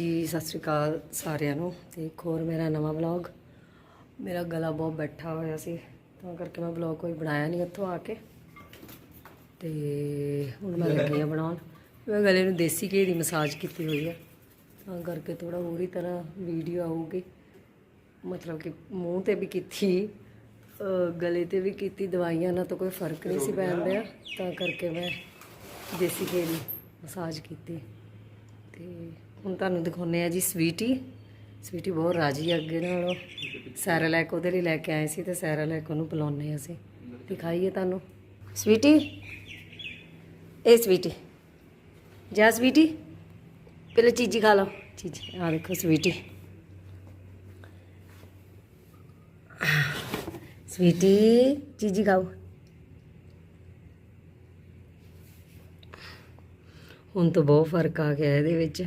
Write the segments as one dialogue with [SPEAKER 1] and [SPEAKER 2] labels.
[SPEAKER 1] ਜੀ, ਸਤਿ ਸ਼੍ਰੀ ਅਕਾਲ ਸਾਰਿਆਂ ਨੂੰ। ਤੇ ਇੱਕ ਹੋਰ ਮੇਰਾ ਨਵਾਂ ਵਲੌਗ ਮੇਰਾ ਗਲਾ ਬਹੁਤ ਬੈਠਾ ਹੋਇਆ ਸੀ, ਤਾਂ ਕਰਕੇ ਮੈਂ ਵਲੌਗ ਕੋਈ ਬਣਾਇਆ ਨਹੀਂ ਉੱਥੋਂ ਆ ਕੇ। ਤੇ ਹੁਣ ਮੈਂ ਲੱਗੀ ਆ ਬਣਾਉਣ। ਮੈਂ ਗਲੇ ਨੂੰ ਦੇਸੀ ਘੀ ਦੀ ਮਸਾਜ ਕੀਤੀ ਹੋਈ ਆ। ਤਾਂ ਕਰਕੇ ਥੋੜਾ ਹੋਰ ਹੀ ਤਰ੍ਹਾਂ ਵੀਡੀਓ ਆਊਗੀ। ਮਤਲਬ ਕਿ ਮੂੰਹ ਤੇ ਵੀ ਕੀਤੀ ਗਲੇ ਤੇ ਵੀ ਕੀਤੀ, ਦਵਾਈਆਂ ਨਾਲ ਤਾਂ ਕੋਈ ਫ਼ਰਕ ਨਹੀਂ ਸੀ ਪੈਣ ਰਿਹਾ ਤਾਂ ਕਰਕੇ ਮੈਂ ਦੇਸੀ ਘੀ ਦੀ ਮਸਾਜ ਕੀਤੀ। ਤੇ ਹੁਣ ਤੁਹਾਨੂੰ ਦਿਖਾਉਨੇ ਆ ਜੀ ਸਵੀਟੀ। ਸਵੀਟੀ ਬਹੁਤ ਰਾਜੀ ਆ ਅੱਗੇ ਨਾਲੋਂ। ਸੈਰਲੈਕ ਉਹਦੇ ਲਈ ਲੈ ਕੇ ਆਏ ਸੀ ਤੇ ਕੇ ਉਹਨੂੰ ਪਿਲਾਉਂਦੇ ਅਸੀਂ। ਦਿਖਾਈਏ ਤੁਹਾਨੂੰ। ਸਵੀਟੀ? ਇਹ ਸਵੀਟੀ। ਜਾ ਸਵੀਟੀ। ਪਹਿਲੇ ਚੀਜ਼ੀ ਖਾ ਲਓ। ਚੀਜ਼ੀ। ਆ ਦੇਖੋ ਸਵੀਟੀ। ਸਵੀਟੀ, ਚੀਜ਼ੀ ਖਾਓ। ਹੁਣ ਤਾਂ ਬਹੁਤ ਫ਼ਰਕ ਆ ਗਿਆ ਇਹਦੇ ਵਿੱਚ।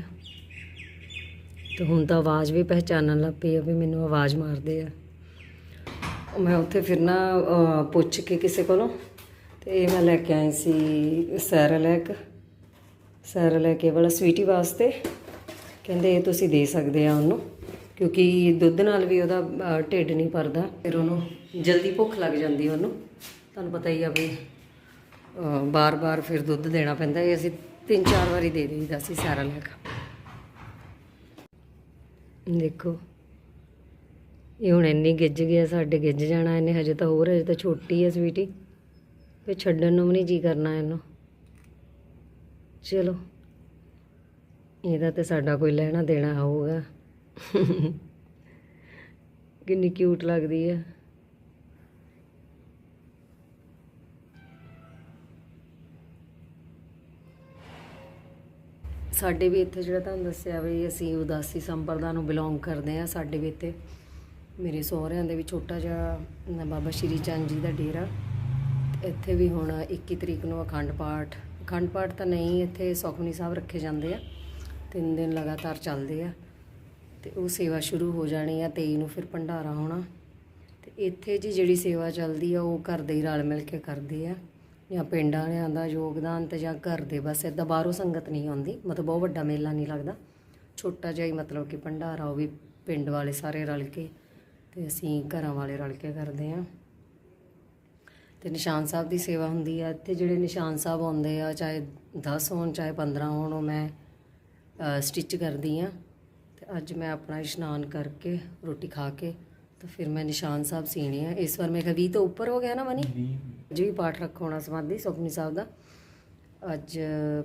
[SPEAKER 1] ਤੇ ਹੁਣ ਤਾਂ ਆਵਾਜ਼ ਵੀ ਪਹਿਚਾਨਣ ਲੱਗ ਪਈ ਆ ਵੀ ਮੈਨੂੰ ਆਵਾਜ਼ ਮਾਰਦੇ ਆ। ਮੈਂ ਉੱਥੇ ਫਿਰ ਨਾ ਪੁੱਛ ਕੇ ਕਿਸੇ ਕੋਲੋਂ ਤੇ ਇਹ ਮੈਂ ਲੈ ਕੇ ਆਈ ਸੀ ਸੈਰਲੈਕ। ਸੈਰਲੈਕ ਇਹ ਵਾਲਾ ਸਵੀਟੀ ਵਾਸਤੇ। ਕਹਿੰਦੇ ਇਹ ਤੁਸੀਂ ਦੇ ਸਕਦੇ ਆ ਉਹਨੂੰ, ਕਿਉਂਕਿ ਦੁੱਧ ਨਾਲ ਵੀ ਉਹਦਾ ਢਿੱਡ ਨਹੀਂ ਭਰਦਾ। ਫਿਰ ਉਹਨੂੰ ਜਲਦੀ ਭੁੱਖ ਲੱਗ ਜਾਂਦੀ ਉਹਨੂੰ। ਤੁਹਾਨੂੰ ਪਤਾ ਹੀ ਆ ਵੀ ਬਾਰ-ਬਾਰ ਫਿਰ ਦੁੱਧ ਦੇਣਾ ਪੈਂਦਾ। ਇਹ ਅਸੀਂ ਤਿੰਨ ਚਾਰ ਵਾਰੀ ਦੇ ਦੇਈਦਾ ਸੀ ਸਾਰਾ ਲੈ ਕੇ ਦੇਖੋ, ਇਹ ਹੁਣ ਇੰਨੀ ਗਿੱਜ ਗਿਆ ਸਾਡੇ ਗਿੱਜ ਜਾਣਾ ਇਹਨੇ, ਹਜੇ ਤਾਂ ਹੋਰ, ਹਜੇ ਤਾਂ ਛੋਟੀ ਹੈ ਸਵੀਟੀ ਤੇ ਛੱਡਣ ਨੂੰ ਵੀ ਨਹੀਂ ਜੀ ਕਰਨਾ ਇਹਨੂੰ। ਚਲੋ, ਇਹਦਾ ਤੇ ਸਾਡਾ ਕੋਈ ਲੈਣਾ ਦੇਣਾ ਹੋਊਗਾ। ਕਿੰਨੀ ਕਿਊਟ ਲੱਗਦੀ ਹੈ ਸਾਡੇ ਵੀ ਇੱਥੇ ਜਿਹੜਾ ਤੁਹਾਨੂੰ ਦੱਸਿਆ ਵੀ ਅਸੀਂ ਉਦਾਸੀ ਸੰਪਰਦਾ ਨੂੰ ਬਿਲੋਂਗ ਕਰਦੇ ਆ ਸਾਡੇ ਵੀ ਇੱਥੇ। ਮੇਰੇ ਸਹੁਰਿਆਂ ਦੇ ਵੀ ਛੋਟਾ ਜਿਹਾ ਬਾਬਾ ਸ਼੍ਰੀ ਚੰਦ ਜੀ ਦਾ ਡੇਰਾ। ਇੱਥੇ ਵੀ ਹੁਣ 21 ਤਰੀਕ ਨੂੰ ਅਖੰਡ ਪਾਠ। ਅਖੰਡ ਪਾਠ ਤਾਂ ਨਹੀਂ, ਇੱਥੇ ਸੁਖਮਨੀ ਸਾਹਿਬ ਰੱਖੇ ਜਾਂਦੇ ਆ। ਤਿੰਨ ਦਿਨ ਲਗਾਤਾਰ ਚੱਲਦੇ ਆ। ਤੇ ਉਹ ਸੇਵਾ ਸ਼ੁਰੂ ਹੋ ਜਾਣੀ ਆ 23 ਨੂੰ ਫਿਰ ਭੰਡਾਰਾ ਹੋਣਾ। ਤੇ ਇੱਥੇ ਜੀ ਜਿਹੜੀ ਸੇਵਾ ਚੱਲਦੀ ਆ, ਉਹ ਘਰ ਦੇ ਹੀ ਰਲ ਮਿਲ ਕੇ ਕਰਦੇ ਆ। ਜਾਂ ਪਿੰਡ ਵਾਲਿਆਂ ਦਾ ਯੋਗਦਾਨ ਤੇ ਜਾਂ ਘਰ ਦੇ, ਬਸ ਏਦਾਂ ਬਾਹਰੋਂ ਸੰਗਤ ਨਹੀਂ ਆਉਂਦੀ। ਮਤਲਬ ਬਹੁਤ ਵੱਡਾ ਮੇਲਾ ਨਹੀਂ ਲੱਗਦਾ। ਛੋਟਾ ਜਿਹਾ ਹੀ ਮਤਲਬ ਕਿ ਭੰਡਾਰਾ, ਉਹ ਵੀ ਪਿੰਡ ਵਾਲੇ ਸਾਰੇ ਰਲ ਕੇ ਤੇ ਅਸੀਂ ਘਰਾਂ ਵਾਲੇ ਰਲ ਕੇ ਕਰਦੇ ਆ ਤੇ ਨਿਸ਼ਾਨ ਸਾਹਿਬ ਦੀ ਸੇਵਾ ਹੁੰਦੀ ਆ। ਇੱਥੇ ਜਿਹੜੇ ਨਿਸ਼ਾਨ ਸਾਹਿਬ ਆਉਂਦੇ ਆ, ਚਾਹੇ 10 ਹੋਣ, ਚਾਹੇ 15 ਹੋਣ, ਉਹ ਮੈਂ ਸਟਿਚ ਕਰਦੀ ਆ ਤੇ ਅੱਜ ਮੈਂ ਆਪਣਾ ਇਸ਼ਨਾਨ ਕਰਕੇ ਰੋਟੀ ਖਾ ਕੇ ਤਾਂ ਫਿਰ ਮੈਂ ਨਿਸ਼ਾਨ ਸਾਹਿਬ ਸੀਣੇ ਆ। ਇਸ ਵਾਰ ਮੈਂ ਕਿਹਾ 20 ਤੋਂ ਉੱਪਰ ਹੋ ਗਿਆ ਨਾ ਮਨੀ? ਵੀ। ਪਾਠ ਰੱਖੋਣਾ ਸਮਾਧੀ ਸੁਖਮਨੀ ਸਾਹਿਬ ਦਾ। ਅੱਜ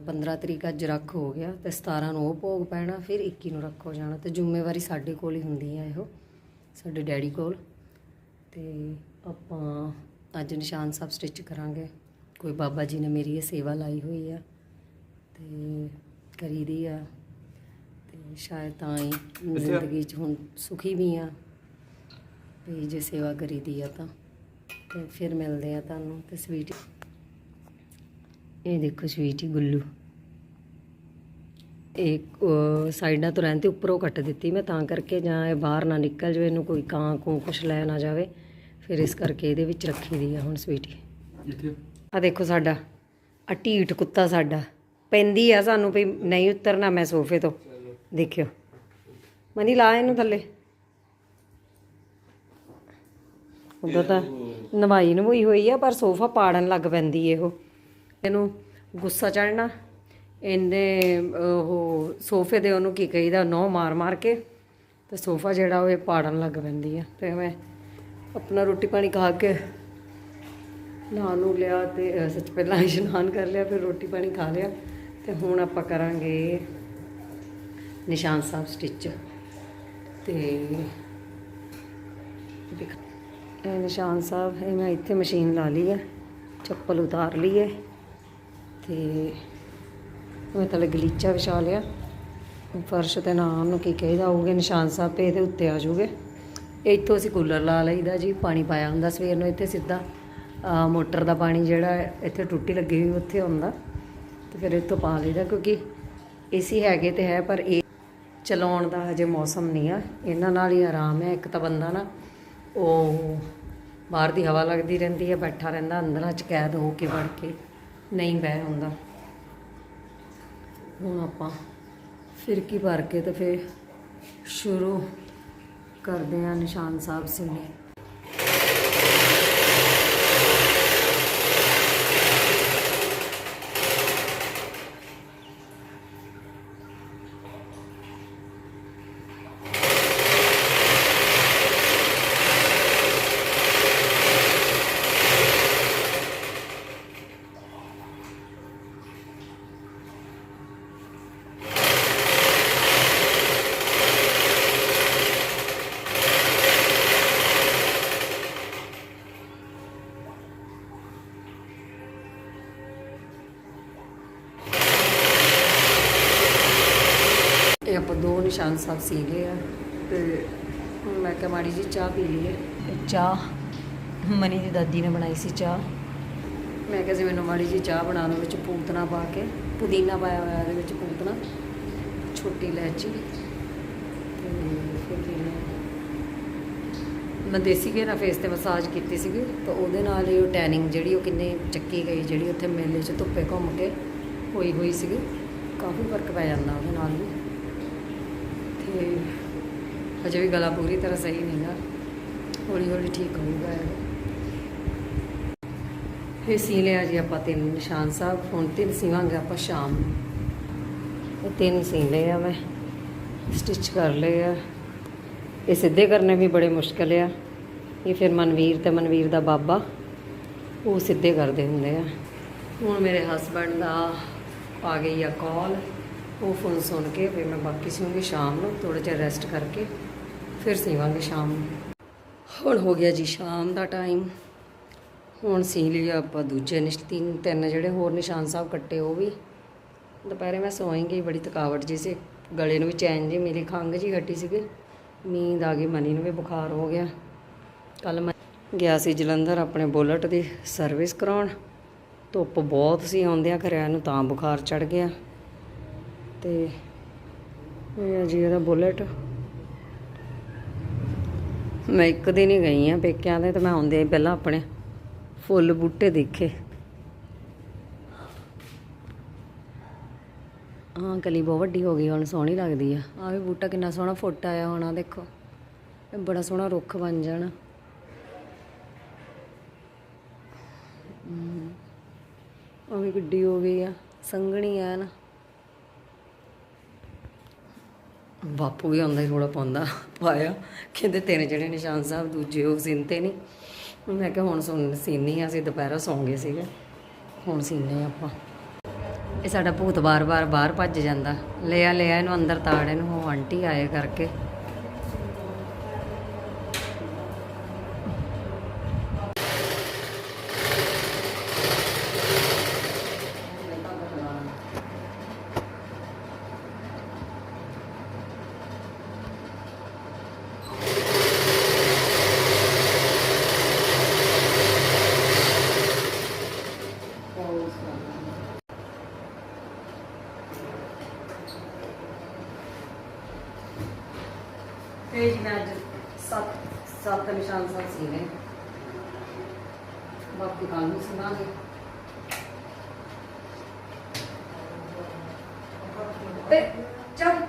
[SPEAKER 1] 15 ਤਰੀਕ ਅੱਜ ਰੱਖ ਹੋ ਗਿਆ ਤੇ 17 ਨੂੰ ਉਹ ਭੋਗ ਪੈਣਾ ਫਿਰ 21 ਨੂੰ ਰੱਖ ਹੋ ਜਾਣਾ। ਤੇ ਜ਼ਿੰਮੇਵਾਰੀ ਸਾਡੇ ਕੋਲ ਹੀ ਹੁੰਦੀ ਆ ਇਹੋ ਸਾਡੇ ਡੈਡੀ ਕੋਲ। ਤੇ ਆਪਾਂ ਅੱਜ ਨਿਸ਼ਾਨ ਸਾਹਿਬ ਸਟਿਚ ਕਰਾਂਗੇ। ਕੋਈ ਬਾਬਾ ਜੀ ਨੇ ਮੇਰੀ ਇਹ ਸੇਵਾ ਲਾਈ ਹੋਈ ਆ ਤੇ ਕਰੀਦੀ ਆ। ਤੇ ਸ਼ਾਇਦ ਤਾਂ ਹੀ ਜ਼ਿੰਦਗੀ 'ਚ ਹੁਣ ਸੁਖੀ ਵੀ ਆ। ਵੀ ਜੇ ਸੇਵਾ ਕਰੀਦੀ ਆ ਤਾਂ। ਤੇ ਫਿਰ ਮਿਲਦੇ ਆ ਤੁਹਾਨੂੰ ਤੇ ਸਵੀਟ ਇਹ ਦੇਖੋ ਸਵੀਟੀ ਗੁੱਲੂ। ਅਹ, ਸਾਈਡਾਂ ਤੋਂ ਰਹਿਣ ਤੇ ਉੱਪਰੋਂ ਕੱਟ ਦਿੱਤੀ ਮੈਂ ਤਾਂ ਕਰਕੇ ਜਾਂ ਇਹ ਬਾਹਰ ਨਾ ਨਿਕਲ ਜਾਵੇ ਇਹਨੂੰ ਕੋਈ ਕਾਂ ਕੋ ਕੁਛ ਲੈ ਨਾ ਜਾਵੇ। ਫਿਰ ਇਸ ਕਰਕੇ ਇਹਦੇ ਵਿੱਚ ਰੱਖੀ ਦੀ ਆ ਹੁਣ ਸਵੀਟੀ ਆ ਦੇਖੋ ਸਾਡਾ ਆ ਢੀਠ ਕੁੱਤਾ ਸਾਡਾ। ਪੈਂਦੀ ਆ ਸਾਨੂੰ ਵੀ ਨਹੀਂ ਉਤਰਨਾ ਮੈਂ ਸੋਫੇ ਤੋਂ। ਦੇਖਿਓ। ਮਨੀ ਲਾ ਇਹਨੂੰ ਥੱਲੇ। ਉਦੋਂ ਤਾਂ ਨਵਾਈ ਨਵੂਈ ਹੋਈ ਆ, ਪਰ ਸੋਫਾ ਪਾੜਨ ਲੱਗ ਪੈਂਦੀ ਇਹੋ ਇਹਨੂੰ ਗੁੱਸਾ ਚੜਨਾ ਇਹਨੇ, ਉਹ ਸੋਫੇ ਦੇ ਉਹਨੂੰ ਕੀ ਕਹੀਦਾ ਨੌ ਮਾਰ ਮਾਰ ਕੇ, ਤੇ ਸੋਫਾ ਜਿਹੜਾ ਉਹ ਇਹ ਪਾੜਨ ਲੱਗ ਪੈਂਦੀ ਆ। ਤੇ ਮੈਂ ਆਪਣਾ ਰੋਟੀ ਪਾਣੀ ਖਾ ਕੇ ਨਹਾ ਨੂੰ ਲਿਆ ਤੇ ਸੱਚ ਪਹਿਲਾਂ ਇਸ਼ਨਾਨ ਕਰ ਲਿਆ, ਫਿਰ ਰੋਟੀ ਪਾਣੀ ਖਾ ਲਿਆ, ਤੇ ਹੁਣ ਆਪਾਂ ਕਰਾਂਗੇ ਨਿਸ਼ਾਨ ਸਾਹਿਬ ਸਟਿਚ ਤੇ ਦੇਖ ਇਹ ਨਿਸ਼ਾਨ ਸਾਹਿਬ, ਇਹ ਮੈਂ ਇੱਥੇ ਮਸ਼ੀਨ ਲਾ ਲਈ ਹੈ, ਚੱਪਲ ਉਤਾਰ ਲਈ ਹੈ ਤੇ ਮੈਂ ਤਾਂ ਗਲੀਚਾ ਵਿਛਾ ਲਿਆ। ਫਰਸ਼ ਤੇ ਨਾ ਉਹਨੂੰ ਕੀ ਕਹਿੰਦਾ ਹੋਊਗੇ, ਨਿਸ਼ਾਨ ਸਾਹਿਬ ਪੇ ਇਹਦੇ ਉੱਤੇ ਆ ਜਾਊਗੇ। ਇੱਥੋਂ ਅਸੀਂ ਕੂਲਰ ਲਾ ਲਈਦਾ ਜੀ, ਪਾਣੀ ਪਾਇਆ ਹੁੰਦਾ ਸਵੇਰ ਨੂੰ, ਇੱਥੇ ਸਿੱਧਾ ਮੋਟਰ ਦਾ ਪਾਣੀ ਜਿਹੜਾ ਇੱਥੇ ਟੁੱਟੀ ਲੱਗੀ ਹੋਈ ਉੱਥੇ ਆਉਂਦਾ। ਤੇ ਫਿਰ ਇੱਥੋਂ ਪਾ ਲਈਦਾ ਕਿਉਂਕਿ ਏਸੀ ਹੈਗੇ ਤੇ ਹੈ, ਪਰ ਇਹ ਚਲਾਉਣ ਦਾ ਹਜੇ ਮੌਸਮ ਨਹੀਂ ਆ। ਇਹਨਾਂ ਨਾਲ ਹੀ ਆਰਾਮ ਹੈ, ਇੱਕ ਤਾਂ ਬੰਦਾ ਨਾ ਉਹ ਬਾਹਰ ਦੀ ਹਵਾ ਲੱਗਦੀ ਰਹਿੰਦੀ ਹੈ, ਬੈਠਾ ਰਹਿੰਦਾ, ਅੰਦਰਾਂ ਚ ਕੈਦ ਹੋ ਕੇ ਵੜ ਕੇ ਨਹੀਂ ਬਹਿ ਹੁੰਦਾ। ਹੁਣ ਆਪਾਂ ਫਿਰਕੀ ਭਰ ਕੇ ਤੇ ਫਿਰ ਸ਼ੁਰੂ ਕਰਦੇ ਆ ਨਿਸ਼ਾਨ ਸਾਹਿਬ ਸਿੰਘ ਆਪਾਂ ਦੋ ਨਿਸ਼ਾਨ ਸਾਹਿਬ ਸੀ ਲਏ ਆ। ਤੇ ਹੁਣ ਮੈਂ ਕਿਹਾ ਮਾੜੀ ਜੀ ਚਾਹ ਪੀ ਲਈਏ। ਚਾਹ? ਮਨੀ ਦੀ ਦਾਦੀ ਨੇ ਬਣਾਈ ਸੀ ਚਾਹ। ਮੈਂ ਕਿਹਾ ਸੀ ਮੈਨੂੰ ਮਾੜੀ ਜੀ ਚਾਹ ਬਣਾ ਦਿਓ ਵਿੱਚ ਪੂਤਨਾ ਪਾ ਕੇ ਪੁਦੀਨਾ ਪਾਇਆ ਹੋਇਆ ਇਹਦੇ ਵਿੱਚ ਪੂਤਨਾ ਛੋਟੀ ਇਲਾਇਚੀ। ਮੈਂ ਦੇਸੀ ਘੇ ਨਾਲ ਫੇਸ ਤੇ ਮਸਾਜ ਕੀਤੀ ਸੀਗੀ ਤਾਂ ਉਹਦੇ ਨਾਲ ਹੀ ਉਹ ਟੈਨਿੰਗ ਜਿਹੜੀ ਉਹ ਕਿੰਨੇ ਚੱਕੀ ਗਈ ਜਿਹੜੀ ਉੱਥੇ ਮੇਲੇ 'ਚ ਧੁੱਪੇ ਘੁੰਮ ਕੇ ਹੋਈ ਹੋਈ ਸੀਗੀ ਕਾਫੀ ਫ਼ਰਕ ਪੈ ਜਾਂਦਾ ਉਹਦੇ ਨਾਲ ਵੀ। ਤੇ ਅਜੇ ਵੀ ਗਲਾ ਪੂਰੀ ਤਰ੍ਹਾਂ ਸਹੀ ਨਹੀਂਗਾ ਹੌਲੀ ਹੌਲੀ ਠੀਕ ਹੋਊਗਾ ਇਹ। ਫਿਰ ਸੀ ਲਿਆ ਜੀ ਆਪਾਂ ਤਿੰਨ, ਨਿਸ਼ਾਨ ਸਾਹਿਬ। ਹੁਣ ਤਿੰਨ ਸੀਵਾਂਗੇ ਆਪਾਂ ਸ਼ਾਮ ਨੂੰ। ਇਹ ਤਿੰਨ ਸੀ ਲਏ ਆ ਮੈਂ। ਸਟਿਚ ਕਰ ਲਏ ਆ। ਇਹ ਸਿੱਧੇ ਕਰਨੇ ਵੀ ਬੜੇ ਮੁਸ਼ਕਲ ਆ। ਇਹ ਫਿਰ ਮਨਵੀਰ ਤੇ ਮਨਵੀਰ ਦਾ ਬਾਬਾ, ਉਹ ਸਿੱਧੇ ਕਰਦੇ ਹੁੰਦੇ ਆ। ਹੁਣ ਮੇਰੇ ਹਸਬੰਡ ਦਾ ਆ ਗਈ ਆ ਕਾਲ ਉਹ ਫੋਨ ਸੁਣ ਕੇ ਫਿਰ ਮੈਂ ਬਾਕੀ ਸੀਵਾਂਗੀ ਸ਼ਾਮ ਨੂੰ ਥੋੜਾ ਜਿਹਾ ਰੈਸਟ ਕਰਕੇ, ਫਿਰ ਸੀਵਾਂਗੇ ਸ਼ਾਮ ਨੂੰ। ਹੁਣ ਹੋ ਗਿਆ ਜੀ ਸ਼ਾਮ ਦਾ ਟਾਈਮ ਹੁਣ ਸੀ ਲਿਆ ਆਪਾਂ ਦੂਜੇ ਨਿਸ਼, ਤਿੰਨ ਤਿੰਨ ਜਿਹੜੇ ਹੋਰ ਨਿਸ਼ਾਨ ਸਾਹਿਬ ਕੱਟੇ ਉਹ ਵੀ। ਦੁਪਹਿਰੇ ਮੈਂ ਸੋਏਂਗੀ, ਬੜੀ ਥਕਾਵਟ ਜੀ ਸੀ। ਗਲੇ ਨੂੰ ਵੀ ਚੈਨ ਜੀ ਮੇਰੀ ਖੰਘ ਜੀ ਘਟੀ ਸੀਗੀ। ਨੀਂਦ ਆ ਗਈ, ਮਨੀ ਨੂੰ ਵੀ ਬੁਖਾਰ ਹੋ ਗਿਆ। ਕੱਲ ਮੈਂ ਗਿਆ ਸੀ ਜਲੰਧਰ ਆਪਣੇ ਬੁਲਟ ਦੀ ਸਰਵਿਸ ਕਰਾਉਣ। ਧੁੱਪ ਬਹੁਤ ਸੀ ਆਉਂਦਿਆਂ ਘਰਿਆਂ ਨੂੰ ਤਾਂ ਬੁਖਾਰ ਚੜ ਗਿਆ। ਤੇ ਇਹ ਜੀ ਇਹਦਾ ਬੁਲਟ। ਮੈਂ ਇੱਕ ਦਿਨ ਹੀ ਗਈ ਆ ਪੇਕਿਆਂ ਦੇ ਤੇ ਮੈਂ ਆਉਂਦੇ ਪਹਿਲਾਂ ਆਪਣੇ ਫੁੱਲ ਬੂਟੇ ਦੇਖੇ। ਹਾਂ ਕਲੀ ਬਹੁਤ ਵੱਡੀ ਹੋ ਗਈ, ਹੁਣ ਸੋਹਣੀ ਲੱਗਦੀ ਆ। ਆ ਵੀ ਬੂਟਾ ਕਿੰਨਾ ਸੋਹਣਾ ਫੁੱਟ ਆਇਆ ਹੋਣਾ, ਦੇਖੋ। ਇਹ ਬੜਾ ਸੋਹਣਾ ਰੁੱਖ ਬਣ ਜਾਣਾ। ਉਹ ਵੀ ਗੱਡੀ ਹੋ ਗਈ ਆ, ਸੰਘਣੀ ਆ ਨਾ। ਬਾਪੂ ਵੀ ਆਉਂਦਾ ਹੀ ਥੋੜਾ ਪਾਉਂਦਾ, ਪਾਇਆ। ਕਹਿੰਦੇ, ਤੇਰੇ ਜਿਹੜੇ ਨਿਸ਼ਾਨ ਸਾਹਿਬ ਦੂਜੇ ਉਹ ਸਿੰਤੇ ਨਹੀਂ। ਮੈਂ ਕਿਹਾ, ਹੁਣ ਸੁਣ, ਸੀਨੀ ਅਸੀਂ ਦੁਪਹਿਰਾ ਸੌਂਗੇ ਸੀਗੇ। ਹੁਣ ਸੀਨੇ ਆਪਾਂ। ਇਹ ਸਾਡਾ ਭੂਤ ਬਾਰ-ਬਾਰ ਬਾਹਰ ਭੱਜ ਜਾਂਦਾ। ਲਿਆ ਲਿਆ, ਇਹਨੂੰ ਅੰਦਰ ਤਾੜ, ਇਹਨੂੰ ਉਹ ਆਂਟੀ ਆਏ ਕਰਕੇ। ਇਹ ਜੀ ਮੈਂ ਅੱਜ ਸੱਤ ਸੱਤ ਨਿਸ਼ਾਨ ਸਾਹਿਬ ਸੀ ਨੇ ਬਾਕੀ ਕੱਲ ਨੂੰ ਸੁਣਾਂਗੇ। ਤੇ ਚੱਲ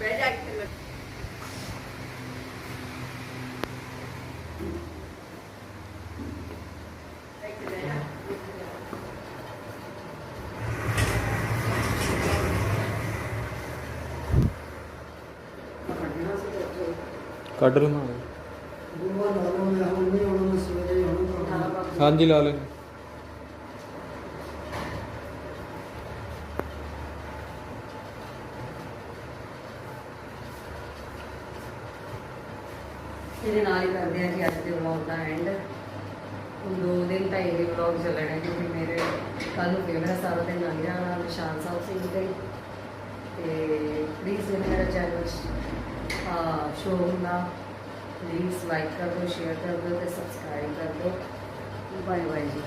[SPEAKER 1] ਬਹਿ ਜਾ ਕੇ
[SPEAKER 2] ਕੱਢ ਲਵਾਂ ਹਾਂਜੀ, ਲਾ ਲੈ
[SPEAKER 1] ਇਹਦੇ ਨਾਲ ਹੀ ਕਰਦੇ ਆ ਜੀ ਅੱਜ ਦੇ ਵਲੌਗ ਦਾ ਐਂਡ ਦੋ ਦਿਨ ਤਾਂ ਇਹ ਵਲੌਗ ਚੱਲਣੇ ਕਿਉਂਕਿ ਮੇਰੇ। ਕੱਲ ਨੂੰ ਫੇਰ ਮੇਰਾ ਸਾਰਾ ਦਿਨ ਲੰਘ ਜਾਣਾ ਨਿਸ਼ਾਨ ਸਾਹਿਬ ਸਿੰਘ ਦੇ। ਤੇ ਪਲੀਜ਼ ਮੇਰਾ ਚੈਨਲ ਆ ਸ਼ੋ ਹੁੰਦਾ ਪਲੀਜ਼ ਲਾਈਕ ਕਰ ਦਿਓ ਸ਼ੇਅਰ ਕਰ ਦਿਓ ਤੇ ਸਬਸਕ੍ਰਾਈਬ ਕਰ ਦਿਓ। ਬਾਏ ਬਾਏ ਜੀ।